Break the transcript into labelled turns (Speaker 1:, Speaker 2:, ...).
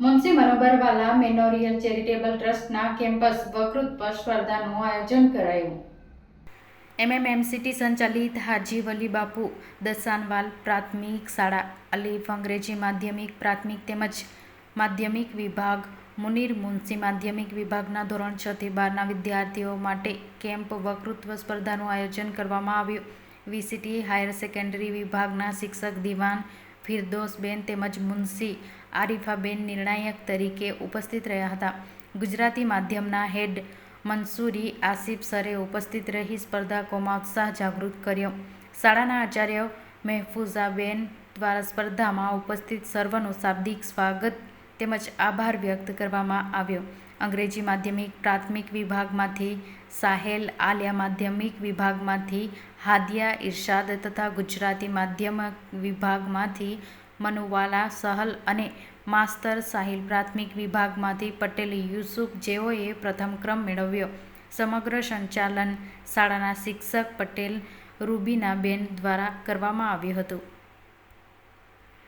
Speaker 1: Munshi Manubarwala memorial charitable ટ્રસ્ટના campus વકૃત્વ સ્પર્ધાનું આયોજન કરાયું. એમએમએમસીટી સંચાલિત હાજી વલી બાપુ દસાનવાલ પ્રાથમિક શાળા અલીફ અંગ્રેજી માધ્યમિક પ્રાથમિક તેમજ માધ્યમિક વિભાગ મુનીર મુનસી માધ્યમિક વિભાગના ધોરણ છ થી બારના વિદ્યાર્થીઓ માટે કેમ્પ વકૃત્વ સ્પર્ધાનું આયોજન કરવામાં આવ્યું. વીસીટી હાયર સેકન્ડરી વિભાગના શિક્ષક દિવાન ફિરદોસબેન તેમજ મુનશી આરિફાબેન નિર્ણાયક તરીકે ઉપસ્થિત રહ્યા હતા. ગુજરાતી માધ્યમના હેડ મંસૂરી આસિફ સરે ઉપસ્થિત રહી સ્પર્ધકોમાં ઉત્સાહ જાગૃત કર્યો. શાળાના આચાર્ય મહેફુઝાબેન દ્વારા સ્પર્ધામાં ઉપસ્થિત સર્વનું શાબ્દિક સ્વાગત તેમજ આભાર વ્યક્ત કરવામાં આવ્યો. અંગ્રેજી માધ્યમિક, પ્રાથમિક વિભાગમાંથી સાહેલ, આલિયા માધ્યમિક વિભાગમાંથી હાદિયા, ઇરશાદ તથા ગુજરાતી માધ્યમ વિભાગમાંથી મનુવાલા, સહલ અને માસ્તર સાહિલ પ્રાથમિક વિભાગમાંથી પટેલ, યુસુફ જેઓએ પ્રથમ ક્રમ મેળવ્યો. સમગ્ર સંચાલન શાળાના શિક્ષક પટેલ રૂબીનાબેન દ્વારા કરવામાં આવ્યું હતું.